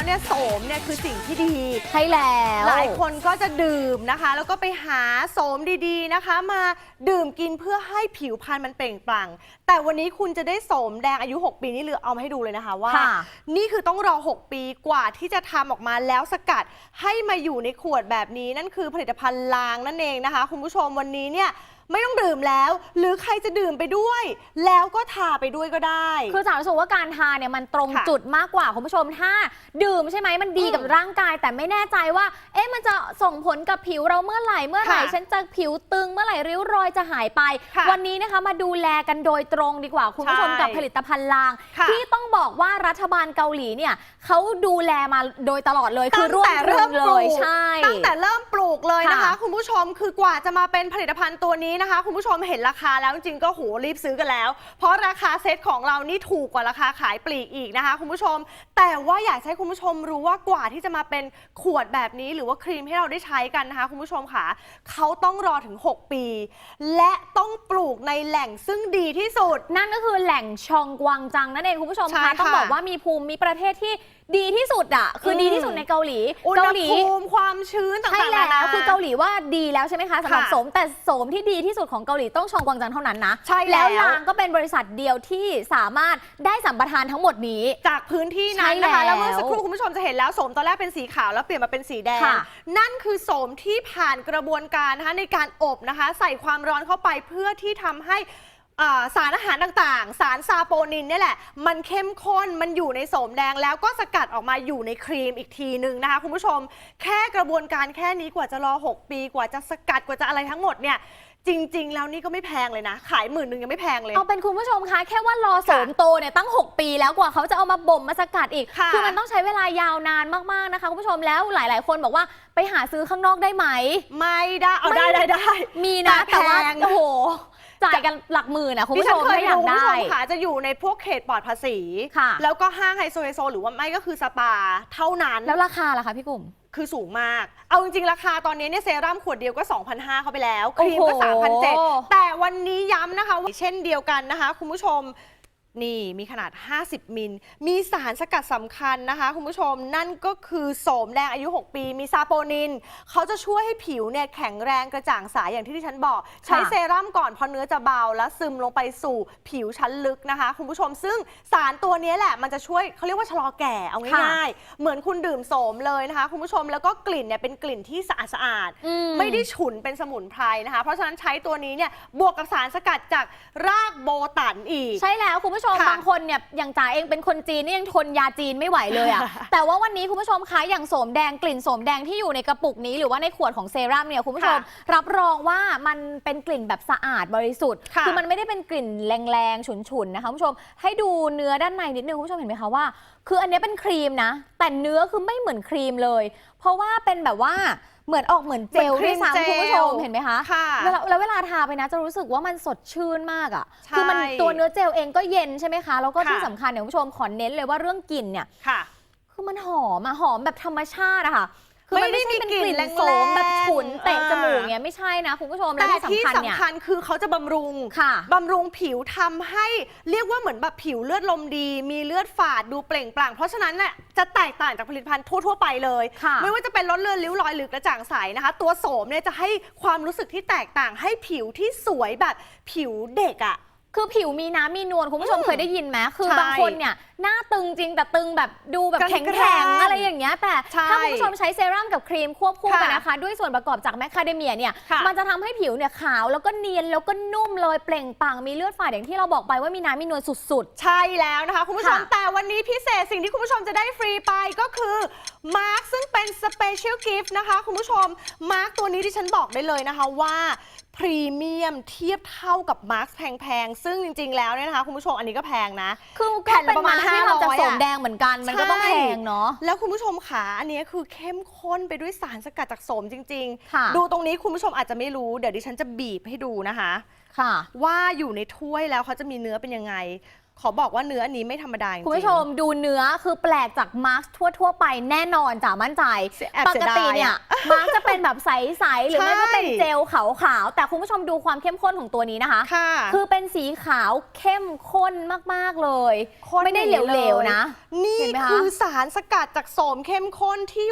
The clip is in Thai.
แล้วเนี่ยโสมเนี่ยคือสิ่งที่ดี ใช่แล้ว หลายคนก็จะดื่มนะคะ แล้วก็ไปหาโสมดีๆนะคะ มาดื่มกินเพื่อให้ผิวพรรณมันเปล่งปลั่ง แต่วันนี้คุณจะได้โสมแดงอายุ 6 ปีนี่เหลือเอามาให้ดูเลยนะคะว่า ค่ะ นี่คือต้องรอ 6 ปีกว่าที่จะทำออกมาแล้วสกัดให้มาอยู่ในขวดแบบนี้นั่นคือผลิตภัณฑ์ลางนั่นเองนะคะ คุณผู้ชมวันนี้เนี่ย ไม่ต้องดื่มแล้ว หรือใครจะดื่มไปด้วย แล้วก็ทาไปด้วยก็ได้ คือจ๋ารู้สึกว่าการทานเนี่ยมันตรงค่ะจุดมากกว่าคุณผู้ชมถ้า ดื่มใช่ไหมมันดีอืมกับร่างกาย แต่ไม่แน่ใจว่า เอ๊ะมันจะส่งผลกับผิวเราเมื่อไหร่เมื่อไหร่ค่ะฉันจะผิวตึงเมื่อไหร่ริ้วรอยจะหายไป ค่ะวันนี้นะคะมาดูแลกันโดยตรงดีกว่าคุณผู้ชมใช่กับผลิตภัณฑ์ลาง ค่ะ ที่ต้องบอกว่ารัฐบาลเกาหลีเนี่ยเขาดูแลมาโดยตลอดเลยคือร่วมตั้งแต่ทุเริ่นมเลปลูยกใช่ ตั้งแต่เริ่มปลูกเลยนะคะ ค่ะคุณผู้ชมคือกว่าจะมาเป็นผลิตภัณฑ์ตัวนี้นะคะ คุณผู้ชมเห็นราคาแล้วจริงๆก็โหรีบซื้อกันแล้ว เพราะราคาเซ็ตของเรานี่ถูกกว่าราคาขายปลีกอีกนะคะ คุณผู้ชม แต่ว่าอยากให้คุณผู้ชมรู้ว่ากว่าที่จะมาเป็นขวดแบบนี้ หรือว่าครีมให้เราได้ใช้กันนะคะ คุณผู้ชมค่ะเขาต้องรอถึง 6 ปี และต้องปลูกในแหล่งซึ่งดีที่สุด นั่นก็คือแหล่งชองกวางจังนั่นเองคุณผู้ชมใช่คะค่ะ ต้องบอกว่ามีภูมิประเทศที่ ดีที่สุดอะคืออมดีที่สุดในเกาหลีอุณเกาหหลี ภูมิความชื้นต่างๆใช่แล้นานา วคือเกาหลีว่าดีแล้วใช่ไหมคะสำหรับค่ะโสมแต่โสมที่ดีที่สุดของเกาหลีต้องชองกวางจังเท่านั้นนะใช่แล้ว ลางก็เป็นบริษัทเดียวที่สามารถได้สัมปทานทั้งหมดนี้ จากพื้นที่นั้นนะคะ ใช่แล้วแล้วเมื่อสักครู่คุณผู้ชมจะเห็นแล้วโสมตอนแรกเป็นสีขาวแล้วเปลี่ยนมาเป็นสีแดง ค่ะนั่นคือโสมที่ผ่านกระบวนการนะคะในการอบนะคะ ใส่ความร้อนเข้าไปเพื่อที่ทำให้อ่า สารอาหารต่างๆ สารซาโปนินเนี่ยแหละ มันเข้มข้นมันอยู่ในโสมแดงแล้วก็สกัดออกมาอยู่ในครีมอีกทีหนึ่งนะคะคุณผู้ชม แค่กระบวนการแค่นี้กว่าจะรอ 6 ปีกว่าจะสกัดกว่าจะอะไรทั้งหมดเนี่ยจริง ๆ แล้วนี่ก็ไม่แพงเลยนะ ขายหมื่นหนึ่งยังไม่แพงเลย เอาเป็นคุณผู้ชมคะ แค่ว่ารอโสมโตเนี่ยตั้ง 6 ปีแล้วกว่าเขาจะเอามาบ่มมาสกัดอีกค่ะอมันต้องใช้เวลายาวนานมาก ๆ นะคะ คุณผู้ชมแล้วหลาย ๆ คนบอกว่าไปหาซื้อข้างนอกได้ไหม ไม่ได้เอาไม่ได้ได้ได้มีนะแต่แต่ว่าแพงโอ้โห จ่ายกันหลักหมื่นนะคุณดิผู้ชฉันมเคยถ้าอยาดูกคุณผู้ชได้ มค่ะจะอยู่ในพวกเขตปลอดภาษี ค่ะ แล้วก็ห้างไฮโซไฮโซหรือว่าไม่ก็คือสปาเท่านั้นแล้วราคาล่ะคะพี่กลุ่ม คือสูงมาก เอาจริงๆ ราคาตอนนี้เนี่ยเซรั่มขวดเดียวก็ 2,500เข้าไปแล้ว ครีมก็ โอ้โห 3,700แต่วันนี้ย้ำนะคะว่าเช่นเดียวกันนะคะ คุณผู้ชม นี่มีขนาด 50 มิล มีสารสกัดสำคัญนะคะ คุณผู้ชมนั่นก็คือโสมแดงอายุ 6 ปี มีซาโปนิน เขาจะช่วยให้ผิวเนี่ยแข็งแรงกระจ่างใสอย่างที่ที่ฉันบอก ใช้เซรั่มก่อนเพราะเนื้อจะเบา แล้วซึมลงไปสู่ผิวชั้นลึกนะคะ คุณผู้ชมซึ่งสารตัวนี้แหละมันจะช่วยเขาเรียกว่าชะลอแก่เอาง่ายๆ เหมือนคุณดื่มโสมเลยนะคะ คุณผู้ชมแล้วก็กลิ่นเนี่ยเป็นกลิ่นที่สะอาดสะอาดๆอืไม่ได้ฉุนเป็นสมุนไพรนะคะ เพราะฉะนั้นใช้ตัวนี้เนี่ยบวกกับสารสกัดจากรากโบตันอีกใช่แล้วคุณผู้ชมค่ะบางคนเนี่ยอย่างจ๋าเองเป็นคนจีนนี่ยังทนยาจีนไม่ไหวเลยอะ แต่ว่าวันนี้คุณผู้ชมคะอย่างโสมแดงกลิ่นโสมแดงที่อยู่ในกระปุกนี้หรือว่าในขวดของเซรั่มเนี่ยคุณผู้ชมค่ะรับรองว่ามันเป็นกลิ่นแบบสะอาดบริสุทธิ์ค่ะอมันไม่ได้เป็นกลิ่นแรงๆฉุนๆนะคะคุณผู้ชมให้ดูเนื้อด้านในนิดนึงคุณผู้ชมเห็นไหมคะว่าคืออันเนี้ยเป็นครีมนะ แต่เนื้อคือไม่เหมือนครีมเลย เพราะว่าเป็นแบบว่าเหมือนออกเหมือนเจลเหมืด้อวนยครีมซ้ำคุณผู้ชมเจลเห็นไหมคะค่ะเวลาแล้วเวลาทาไปนะจะรู้สึกว่ามันสดชื่นมากอะ่ะใช่คือมันตัวเนื้อเจลเองก็เย็นใช่ไหมคะ แล้วก็ค่ะที่สำคัญเนี่ยคุณผู้ชมขอเน้นเลยว่าเรื่องกลิ่นเนี่ยค่ะคือมันหอมอะหอมแบบธรรมชาติอะค่ะ คือมันไม่ไม่ได้ใช่เป็นมีกกลิ่ลิ่นนโสมแบบฉุนแรงๆเตะจมูกอ่าเนี่ย ไม่ใช่นะคุณผู้ชมและแต่ที่ที่สำคัญเนี่ย สำคัญคือเขาจะบำรุงค่ะบำรุงผิวทำให้เรียกว่าเหมือนแบบผิวเลือดลมดี มีเลือดฝาดดูเปล่งปลั่งเพราะฉะนั้นน่ะจะแตกต่างจากผลิตภัณฑ์ทั่วๆไปเลย ค่ะ ไม่ว่าจะเป็นลดเลือนริ้วรอยหรือกระจ่างใสนะคะ ตัวโสมเนี่ยจะให้ความรู้สึกที่แตกต่างให้ผิวที่สวยแบบผิวเด็กอะ่ะ คือผิวมีน้ำมีนวลคุณผู้ชมอืมเคยได้ยินไหมคือใช่บางคนเนี่ยหน้าตึงจริงแต่ตึงแบบดูแบบกลางๆแข็งแข็งๆอะไรอย่างเงี้ยแต่ใช่ถ้าคุณผู้ชมใช้เซรั่มกับครีมควบคู่กันค่ะนะคะ ด้วยส่วนประกอบจากแมคคาเดเมียเนี่ยค่ะมันจะทำให้ผิวเนี่ยขาวแล้วก็เนียนแล้วก็นุ่มเลยเปล่งปลั่งมีเลือดฝาดอย่างที่เราบอกไปว่ามีน้ำมีนวลสุดใช่แล้วนะคะ คุณผู้ชมค่ะแต่วันนี้พิเศษสิ่งที่คุณผู้ชมจะได้ฟรีไปก็คือมาร์คซึ่งเป็นสเปเชียลกิฟต์นะคะ คุณผู้ชมมาร์คตัวนี้ที่ฉันบอกได้เลยนะคะว่า พรีเมียมเทียบเท่ากับมาร์คแพงๆ ซึ่งจริง ๆ แล้วเนี่ยนะคะคุณผู้ชมอันนี้ก็แพงนะๆคือแผ่แค่นเป็นละประมาณมาที่ทำจาก500โสมแดงเหมือนกัน มันก็ต้องใช่แพงเนาะ แล้วคุณผู้ชมขาอันนี้คือเข้มข้นไปด้วยสารสกัดจากโสมจริงค่ะๆดูตรงนี้คุณผู้ชมอาจจะไม่รู้ เดี๋ยวดิฉันจะบีบให้ดูนะคะ ค่ะ ว่าอยู่ในถ้วยแล้วเขาจะมีเนื้อเป็นยังไง ขอบอกว่าเนื้ออันนี้ไม่ธรรมดาจริงๆคุณผู้ชมดูเนื้อคือแปลกจากมาร์คทั่ว ๆ ไปแน่นอนจ้ามั่นใจ แอบปเสีกยดายติเนี่ยอะมาร์คจะเป็นแบบใส ๆ หรือไม่ก็เป็นใช่ เจลขาวๆแต่คุณผู้ชมดูความเข้มข้นของตัวนี้นะคะ ค่ะ คือเป็นสีขาวเข้มข้นมากๆเลย ข้นไม่ได้อย่างนี้เหลวเลยๆนะ นี่เห็นไหมคะ คือสารสกัดจากโสมเข้มข้นที่